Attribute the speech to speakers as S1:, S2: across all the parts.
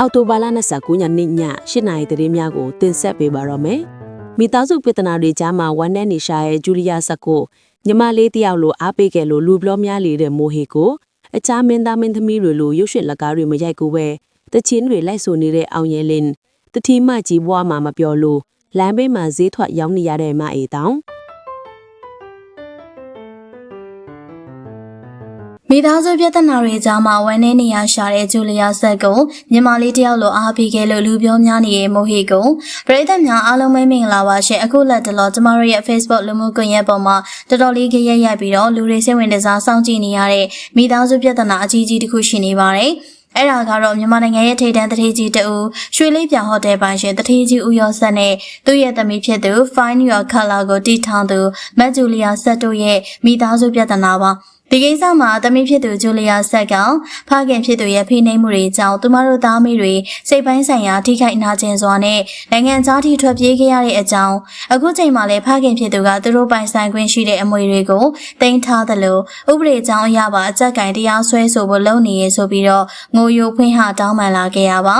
S1: အောက်တိုဘာလ29ရက်နေ့ည8နာရီသတင်းများကိုတင်ဆက်ပေးပါတော့မယ်။မိသားစုပြဿနာတွေကြားမှာဝမ်းနည်းနေရှာရဲ့ဂျူလီယာဆက်ကိုညီမလေးတယောက်လိုအားပေးခဲ့လို့လူဘလောများလေတဲ့မိုဟီကိုအခြားမင်းသားမင်းသမီးတွေလိုရုပ်ရှင်လက်ကားတွေမရိုက်ကူပဲတချင်းတွေလိုက်ဆိုနေတဲ့အောင်ရဲလင်းတတိမကြီးဘွားမှာမပြောလို့လမ်းဘေးမှာဈေးထွက်ရောင်းနေရတဲ့မအေးတောင်
S2: မိသားစုပြဿနာတွေကြားမှာဝမ်းနည်းနေရရှာတဲ့ဂျူလီယာဆက်ကိုညီမလေးတယောက်လိုအားပေးခဲ့လို့လူပြောများနေတဲ့မိုဟီကိုပရိသတ်များအားလုံးပဲမင်္ဂလာပါရှင်အခုလက်တလောကျမတို့ရဲ့ Facebook လူမှုကွန်ရက်ပေါ်မှာတော်တော်လေးကြရက်ရိုက်ပြီးတော့လူတွေစိတ်ဝင်စားစောင့်ကြည့်နေရတဲ့မိသားစုပြဿနာအကြီးကြီးတစ်ခုရှိနေပါတယ်အဲ့ဒါကတော့မြန်မာနိုင်ငံရဲ့ထိပ်တန်းတထေးကြီးတူရွှေလေးပြောင်ဟိုတယ်ပိုင်ရှင်တထေးကြီးဦးရောဆက်နဲ့သူ့ရဲ့သမီးဖြစ်သူ Fine Your Color ကိုတီထောင်သူမတ်ဂျူလီယာဆက်တို့ရဲ့မိသားစုပြဿနာပါ ဒီကိစ္စမှာသမီးဖြစ်သူဂျူလီယာဆက်ကဖခင်ဖြစ်သူရဲ့ဖိနှိပ်မှုတွေကြောင့်သူမတို့သားမိတွေစိတ်ပိုင်းဆိုင်ရာထိခိုက်နာကျင်စွာနဲ့နိုင်ငံခြားထိထွက်ပြေးခဲ့ရတဲ့အကြောင်းအခုချိန်မှာလည်းဖခင်ဖြစ်သူကသူတို့ပိုင်ဆိုင်ခွင့်ရှိတဲ့အမွေတွေကိုတင်ထားသလိုဥပဒေကြောင်းအရပါအကြက်ကင်တရားစွဲဆိုဖို့လုပ်နေရဆိုပြီးတော့ငိုယိုဖွင့်ဟတောင်းပန်လာခဲ့ရပါ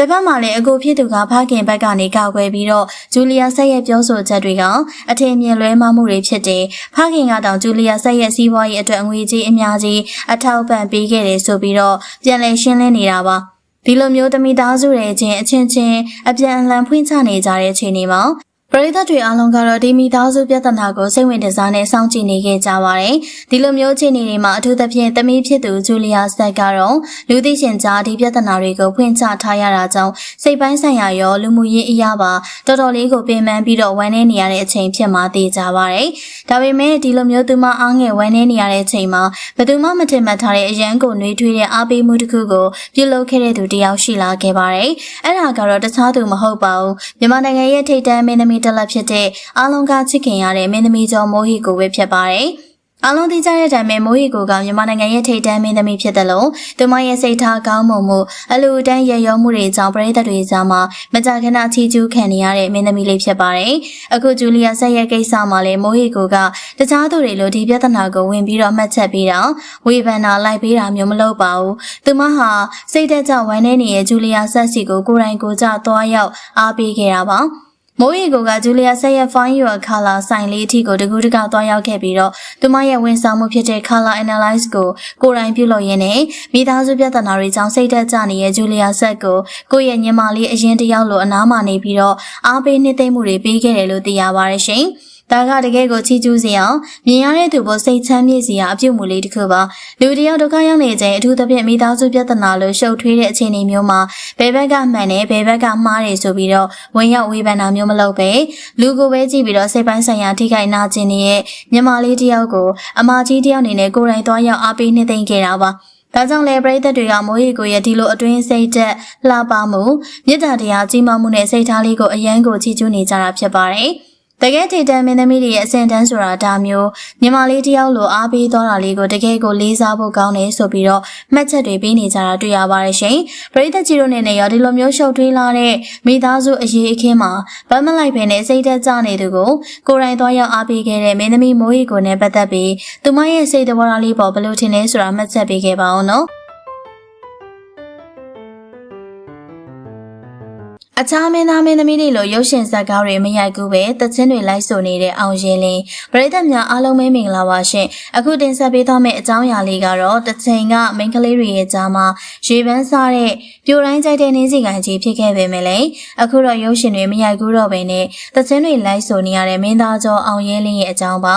S2: တစ်ဖက်မှာလည်းအကိုဖြစ်သူကဖခင်ဘက်ကနေကောက်ွယ်ပြီးတော့ဂျူလီယာဆက်ရဲ့ပြောဆိုချက်တွေကအထင်မြင်လွဲမှားမှုတွေဖြစ်တယ်။ဖခင်ကတောင်ဂျူလီယာဆက်ရဲ့စီးပွားရေးအတွက်ငွေကြေးအများကြီးအထောက်ပံ့ပေးခဲ့တယ်ဆိုပြီးတော့ပြန်လည်ရှင်းလင်းနေတာပါ။ဒီလိုမျိုးတမိသားစုတွေချင်းအချင်းချင်းအပြန်အလှန်ဖွင့်ချနေကြတဲ့ချိန်တွေမှာ ပရိသတ်တွေအားလုံးကတော့ဒီမိသားစုပြဿနာကိုစိတ်ဝင်စားနဲ့စောင့်ကြည့်နေခဲ့ကြပါတယ်။ဒီလိုမျိုးအခြေအနေတွေမှာအထူးသဖြင့်သမီးဖြစ်သူဂျူလီယာဆက်ကတော့လူသိရှင်ကြားဒီပြဿနာတွေကိုဖွင့်ချထားရတာကြောင့်စိတ်ပိုင်းဆိုင်ရာရောလူမှုရေးအရာပါတော်တော်လေးကိုပင်ပန်းပြီးတော့ဝမ်းနည်းနေရတဲ့အချိန်ဖြစ်မှသိကြပါတယ်။ဒါပေမဲ့ဒီလိုမျိုးသူမအားငယ်ဝမ်းနည်းနေရတဲ့အချိန်မှာဘယ်သူမှမထင်မှတ်ထားတဲ့အရန်ကိုနှွေးထွေးတဲ့အားပေးမှုတစ်ခုကိုပြုလုပ်ခဲ့တဲ့သူတစ်ယောက်ရှိလာခဲ့ပါတယ်။အဲ့ဒါကတော့တခြားသူမဟုတ်ပါဘူး။မြန်မာနိုင်ငံရဲ့ထိပ်တန်းမင်းသမီးတစ်လက်ဖြစ်တဲ့အားလုံးကချစ်ခင်ရတဲ့မင်းသမီးကျော်မိုဟီကိုပဲဖြစ်ပါတယ်။အားလုံးသိကြတဲ့အတိုင်းပဲမိုးရီကိုကမြန်မာနိုင်ငံရဲ့ထိပ်တန်းမင်းသမီးဖြစ်တယ်လို့သူမရဲ့စိတ်ထားကောင်းမွန်မှုအလူအတန်းရရောမှုတွေကြောင့်ပရိသတ်တွေကြားမှာမကြာခဏချီးကျူးခံနေရတဲ့မင်းသမီးလေးဖြစ်ပါတယ်။အခုဂျူလီယာဆက်ရဲ့ကိစ္စမှာလည်းမိုးရီကိုကတခြားသူတွေလိုဒီပြဿနာကိုဝင်ပြီးတော့မှတ်ချက်ပေးတာဝေဖန်တာလိုက်ပေးတာမျိုးမလုပ်ပါဘူး။သူမဟာစိတ်သက်ကြဝမ်းနေနေတဲ့ဂျူလီယာဆက်စီကိုကိုယ်တိုင်ကိုယ်ကျသွားရောက်အားပေးခဲ့တာပါ။ မိုးရီကိုကဂျူလီယာဆက်ရဲ့ Fine Your Color ဆိုင်လေးအထိကိုတကူးတကသွားရောက်ခဲ့ပြီးတော့သူမရဲ့ဝန်ဆောင်မှုဖြစ်တဲ့ Color Analyze ကိုကိုယ်တိုင်ပြုလုပ်ရင်းနဲ့မိသားစုပြဿနာတွေကြောင့်စိတ်သက်ကြနေတဲ့ဂျူလီယာဆက်ကိုကိုယ့်ရဲ့ညီမလေးအရင်တယောက်လိုအနားမှာနေပြီးတော့အားပေးနှိမ့်သိမ့်မှုတွေပေးခဲ့တယ်လို့သိရပါတယ်ရှင်။ ဒါကတကယ်ကိုချီးကျူးစရာမြင်ရတဲ့သူပေါ်စိတ်ချမ်းမြေ့စရာအပြုတ်မှုလေးတစ်ခုပါလူတယောက်ဒုက္ခရောက်နေချိန်အထူးသဖြင့်မိသားစုပြဿနာလိုရှုပ်ထွေးတဲ့အခြေအနေမျိုးမှာဘယ်ဘက်ကမှန်တယ်ဘယ်ဘက်ကမှားတယ်ဆိုပြီးတော့ဝင်ရောက်ဝေဖန်တာမျိုးမလုပ်ပဲလူကိုပဲကြည့်ပြီးတော့စိတ်ပိုင်းဆိုင်ရာထိခိုက်နာကျင်နေတဲ့ညီမလေးတယောက်ကိုအမကြီးတယောက်အနေနဲ့ကိုယ်တိုင်သွားရောက်အားပေးနှိမ့်သိမ့်ခဲ့တာပါဒါကြောင့်လေပရိသတ်တွေကမိုးရီကိုရဲ့ဒီလိုအတွင်းစိတ်သက်လှပမှုမြစ်တာတရားကြီးမားမှုနဲ့စိတ်ထားလေးကိုအယံကိုချီးကျူးနေကြတာဖြစ်ပါတယ်။ တကယ်ထိတန်မင်းသမီးတွေရဲ့အစင်တန်းဆိုတာဒါမျိုးညီမလေးတယောက်လိုအားပေးသွားတာလေးကိုတကယ်ကိုလေးစားဖို့ကောင်းတယ်ဆိုပြီးတော့မှတ်ချက်တွေပေးနေကြတာတွေ့ရပါတယ်ရှင်။ပရိသတ်ကြီးတို့နဲ့ရောဒီလိုမျိုးရှုပ်ထွေးလာတဲ့မိသားစုအရေးအခင်းမှာဗတ်မလိုက်ဖ ೇನೆ စိတ်သက်ကြနေသူကိုကိုယ်တိုင်သွားရောက်အားပေးခဲ့တဲ့မင်းသမီးမိုးရီကိုနဲ့ပတ်သက်ပြီးသူမရဲ့စိတ်တော်ရာလေးပေါ်ဘယ်လိုထင်လဲဆိုတာမှတ်ချက်ပေးခဲ့ပါအောင်နော်။ အခြားမင်းသားမင်းသမီးတွေလိုရုပ်ရှင်ဇာတ်ကားတွေမရိုက်ကူးပဲတချင်းတွေလိုက်ဆိုနေတဲ့အောင်ရင်လင်းပရိသတ်များအားလုံးပဲမင်္ဂလာပါရှင်အခုတင်ဆက်ပေးသွားမယ့်အကြောင်းအရာလေးကတော့တချင်းကမိန်းကလေးတွေရဲ့ကြားမှာရေပန်းစားတဲ့ပြိုတိုင်းကြိုက်တဲ့နှင်းစီကန်ကြီးဖြစ်ခဲ့ပေမဲ့လည်းအခုတော့ရုပ်ရှင်တွေမရိုက်ကူးတော့ဘဲနဲ့တချင်းတွေလိုက်ဆိုနေရတဲ့မင်းသားကျော်အောင်ရင်လင်းရဲ့အကြောင်းပါ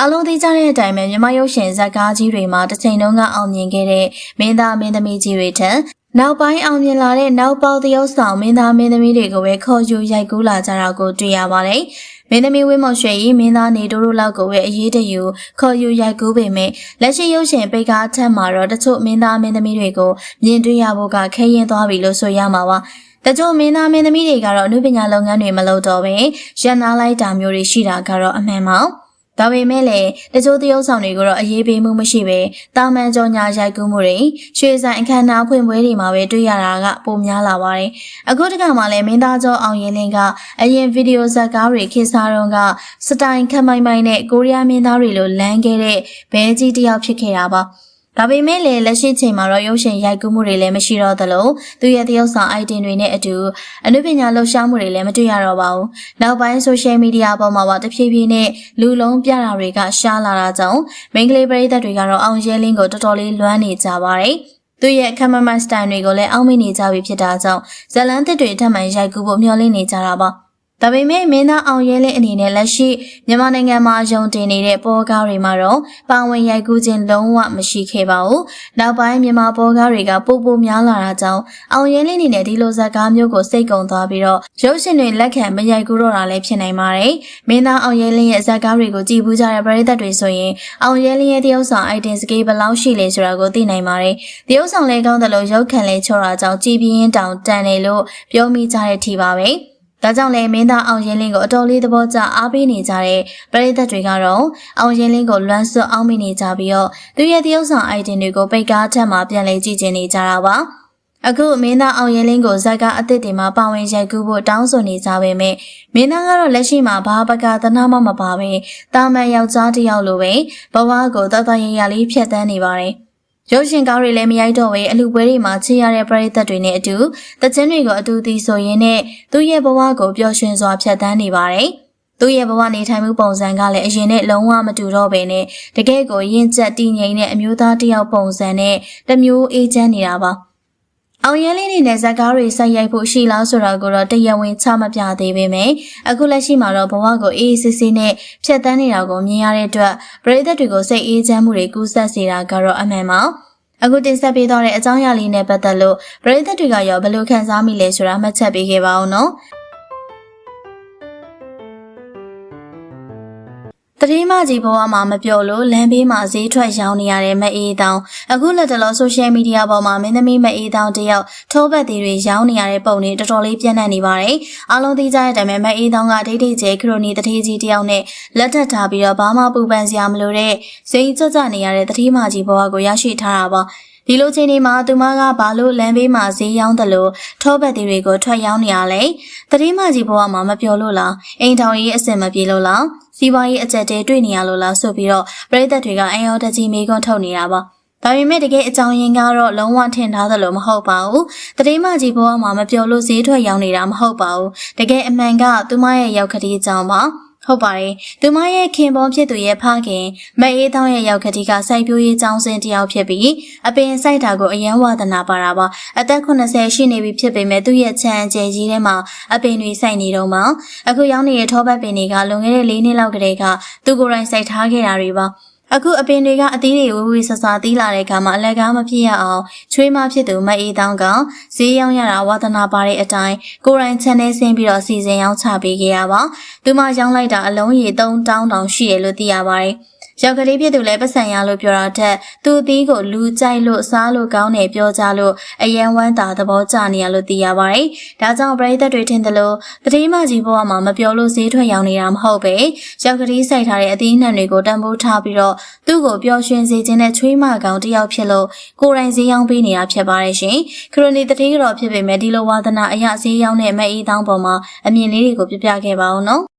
S2: အလုံးသိကြတဲ့အတိုင်းပဲမြမရုပ်ရှင်ဇာတ်ကားကြီးတွေမှာတစ်ချိန်လုံးကအောင်မြင်ခဲ့တဲ့မင်းသားမင်းသမီးကြီးတွေထက် နောက်ပိုင်းအောင်မြင်လာတဲ့နောက်ပေါသရုပ်ဆောင်မင်းသားမင်းသမီးတွေကိုပဲခေါ်ယူရိုက်ကူးလာကြတာကိုတွေ့ရပါတယ်။မင်းသမီးဝင်းမောင်ရွှေကြီးမင်းသားနေတိုးတို့လောက်ကိုပဲအရေးတယူခေါ်ယူရိုက်ကူးပေမဲ့လက်ရှိရုပ်ရှင်ပိတ်ကားအထက်မှာတော့တချို့မင်းသားမင်းသမီးတွေကိုမြင်တွေ့ရဖို့ကခဲရင်သွားပြီလို့ဆိုရမှာပါ။တချို့မင်းသားမင်းသမီးတွေကတော့အမှုပညာလုပ်ငန်းတွေမလုပ်တော့ဘဲရန်နာလိုက်တာမျိုးတွေရှိတာကတော့အမှန်ပါ။ ဒါပေမဲ့လည်းတချို့သရုပ်ဆောင်တွေကိုတော့အရေးပေးမှုမရှိပဲတာမန်ကြောညာရိုက်ကူးမှုတွေရွှေဆိုင်အခမ်းအနားဖွင့်ပွဲတွေမှာပဲတွေ့ရတာကပိုများလာပါတယ်။အခုတခါမှလည်းမင်းသားကျော်အောင်ရင်လင်းကအရင်ဗီဒီယိုဇာတ်ကားတွေခေတ်စားတုန်းကစတိုင်ခမိုင်မိုင်နဲ့ကိုရီးယားမင်းသားတွေလိုလမ်းခဲ့တဲ့ဘဲကြီးတယောက်ဖြစ်ခဲ့တာပါ။ ဒါပေမဲ့လည်းလက်ရှိချိန်မှာတော့ရုပ်ရှင်ရိုက်ကူးမှုတွေလည်းမရှိတော့သလိုသူရဲ့တရုပ်ဆောင် item တွေနဲ့အတူအနုပညာလှူရှားမှုတွေလည်းမတွေ့ရတော့ပါဘူး။နောက်ပိုင်း social media ပေါ်မှာပါတဖြည်းဖြည်းနဲ့လူလုံးပြတာတွေကရှားလာတာကြောင့်မိန်းကလေးပရိသတ်တွေကတော့အောင်ရဲလင်းကိုတော်တော်လေးလွမ်းနေကြပါတယ်။သူရဲ့ cameraman style တွေကိုလည်းအောက်မေ့နေကြပြီဖြစ်တာကြောင့်ဇလန်းသစ်တွေထပ်မံရိုက်ကူးဖို့မျှော်လင့်နေကြတာပါ။ ဒါပေမဲ့မင်းသားအောင်ရဲလင်းအနေနဲ့လက်ရှိမြန်မာနိုင်ငံမှာယုံတင်နေတဲ့ပေါ်ကားတွေမှာတော့ပါဝင်ရိုက်ကူးခြင်းလုံးဝမရှိခဲ့ပါဘူး။နောက်ပိုင်းမြန်မာပေါ်ကားတွေကပိုပိုများလာတာကြောင့်အောင်ရဲလင်းအနေနဲ့ဒီလိုဇာတ်ကားမျိုးကိုစိတ်ကုံသွားပြီးတော့ရုပ်ရှင်တွေလက်ခံမရိုက်ကူးတော့တာလည်းဖြစ်နိုင်ပါတယ်။မင်းသားအောင်ရဲလင်းရဲ့ဇာတ်ကားတွေကိုကြည်ပူးကြတဲ့ပရိသတ်တွေဆိုရင်အောင်ရဲလင်းရဲ့တရုပ်ဆောင် item စကေးဘယ်လောက်ရှိလဲဆိုတာကိုသိနိုင်ပါတယ်။တရုပ်ဆောင်လေးကောင်းတယ်လို့ရုပ်ခံလေးချောတာကြောင့်ကြည်ပြင်းတောင်တန်တယ်လို့ပြောမိကြတဲ့ထီပါပဲ။ ဒါကြောင့်လည်းမင်းသားအောင်ရင်လင်းကိုအတော်လေးသဘောကျအားပေးနေကြတဲ့ပရိသတ်တွေကတော့အောင်ရင်လင်းကိုလွမ်းဆွအောင်မိနေကြပြီးတော့သူရဲ့တရုပ်ဆောင် item တွေကိုပိတ်ကားထက်မှပြန်လဲကြည့်ကျင်နေကြတာပါအခုမင်းသားအောင်ရင်လင်းကိုဇက်ကအသစ်တွေမှာပါဝင်ရိုက်ကူးဖို့တောင်းဆိုနေကြပေမဲ့မင်းသားကတော့လက်ရှိမှာဘာပကသနာမှမပါပဲတာမန်ယောက်ျားတစ်ယောက်လိုပဲဘဝကိုတတရရလေးဖြတ်တန်းနေပါတယ် ရုပ်ရှင်ကားတွေလည်းမရိုက်တော့ဘဲအလူပွဲတွေမှာချေရတဲ့ပရိသတ်တွေနဲ့အတူတခြင်းတွေကိုအတူတီဆိုရင်းနဲ့သူ့ရဲ့ဘဝကိုပျော်ရွှင်စွာဖြတ်သန်းနေပါတယ်။သူ့ရဲ့ဘဝနေထိုင်မှုပုံစံကလည်းအရင်နဲ့လုံးဝမတူတော့ဘဲနဲ့တကယ့်ကိုရင့်ကျက်တည်ငြိမ်တဲ့အမျိုးသားတစ်ယောက်ပုံစံနဲ့တစ်မျိုးအေးချမ်းနေတာပါ။ အောင်ရဲလေးနေနဲ့ဇက်ကားတွေစိုက်ရိုက်ဖို့ရှိလားဆိုတာကိုတော့တရားဝင်ချမပြသေးပေမဲ့အခုလက်ရှိမှာတော့ဘဝကိုအေးအေးဆေးဆေးနဲ့ဖြတ်တန်းနေတာကိုမြင်ရတဲ့အတွက်ပရိသတ်တွေကိုစိတ်အေးချမ်းမှုတွေကူးစက်စေတာကတော့အမှန်ပါအခုတင်ဆက်ပေးသွားတဲ့အကြောင်းအရာလေးနဲ့ပတ်သက်လို့ပရိသတ်တွေကရောဘယ်လိုခံစားမိလဲဆိုတာမှတ်ချက်ပေးခဲ့ပါအောင်နော် တတိမကြီးဘဝမှာမပြောလို့လမ်းဘေးမှာဈေးထွက်ရောင်းနေရတဲ့မအေးတောင်အခုလက်တလောဆိုရှယ်မီဒီယာပေါ်မှာမင်းသမီးမအေးတောင်တယောက်ထိုးဘက်သေးတွေရောင်းနေရတဲ့ပုံတွေတော်တော်လေးပြန့်နှံ့နေပါတယ်။အားလုံးသိကြတဲ့အတိုင်းပဲမအေးတောင်ကဒိတ်ဒိတ်ကျဲခရိုနီတထေးကြီးတယောက်နဲ့လက်ထပ်ထားပြီးတော့ဘာမှပူပန်စရာမလိုတဲ့စိန်ကြကြနေရတဲ့တတိမကြီးဘဝကိုရရှိထားတာပါ။ ဒီလိုချိန်ဒီမှာသူမကဘာလို့လမ်းဘေးမှာဈေးရောင်းတယ်လို့ထောပတ်တီတွေကိုထွက်ရောင်းနေရလဲတတိမကြီးဘဝမှာမပြောလို့လားအိမ်ထောင်ရေးအဆင်မပြေလို့လားစီးပွားရေးအကျက်တဲတွေ့နေရလို့လားဆိုပြီးတော့ပရိသတ်တွေကအင်အော်တကြီးမေးခွန်းထုတ်နေတာပါဒါပေမဲ့တကယ်အကြောင်းရင်းကတော့လုံးဝထင်ထားသလိုမဟုတ်ပါဘူး။တတိမကြီးဘဝမှာမပြောလို့ဈေးထွက်ရောင်းနေတာမဟုတ်ပါဘူး။တကယ်အမှန်ကသူမရဲ့ရောက်ကလေးအကြောင်းပါ။ ဟုတ်ပါတယ်။သူမရဲ့ခင်ပွန်ဖြစ်သူရဲ့ဖခင်မအေးတောင်းရဲ့ရောက်ကတိကစိုက်ပျိုးရေးကျောင်းစဉ်တယောက်ဖြစ်ပြီးအပင်စိုက်တာကိုအယံဝါဒနာပါတာပါ။အသက်80ရှိနေပြီဖြစ်ပေမဲ့သူ့ရဲ့ချမ်းကျဲကြီးထဲမှာအပင်တွေစိုက်နေတော့မှအခုရောက်နေတဲ့ထောပတ်ပင်တွေကလွန်ခဲ့တဲ့၄နှစ်လောက်ကတည်းကသူကိုယ်တိုင်စိုက်ထားခဲ့တာတွေပါ။ အခုအပင်တွေကအသီးတွေဝဝဆဆသီးလာတဲ့အခါမှာအလက်ကားမဖြစ်ရအောင်ချွေးမဖြစ်သူမအေးတောင်းကဈေးရောင်းရတာဝါသနာပါတဲ့အတိုင်းကိုရိုင်း channel ဆင်းပြီးတော့စီစဉ်ရောင်းချပေးခဲ့ရပါသူမရောင်းလိုက်တာအလုံးရေ3000တောင်ရှိရလို့သိရပါတယ် ရောက်ကလေးဖြစ်သူလည်းပတ်စံရလို့ပြောတာထက်သူအသီးကိုလူကြိုက်လို့စားလို့ကောင်းတယ်ပြောကြလို့အယံဝမ်းသာသဘောကျနေရလို့သိရပါတယ်။ဒါကြောင့်ပရိသတ်တွေထင်တယ်လို့တတိမကြီးဘဝမှာမပြောလို့ဈေးထွက်ရောင်းနေတာမဟုတ်ပဲရောက်ကလေးစိုက်ထားတဲ့အသီးနှံတွေကိုတန်ဖိုးထားပြီးတော့သူ့ကိုပျော်ရွှင်စေခြင်းနဲ့ချွေးမကောင်တယောက်ဖြစ်လို့ကိုယ်တိုင်ဈေးရောင်းပေးနေတာဖြစ်ပါတယ်ရှင်။ခရိုနီတတိကတော့ဖြစ်ပေမဲ့ဒီလိုဝါသနာအရာဈေးရောင်းတဲ့မအေးတောင်းပေါ်မှာအမြင်လေးတွေကိုပြပြခဲ့ပါအောင်နော်။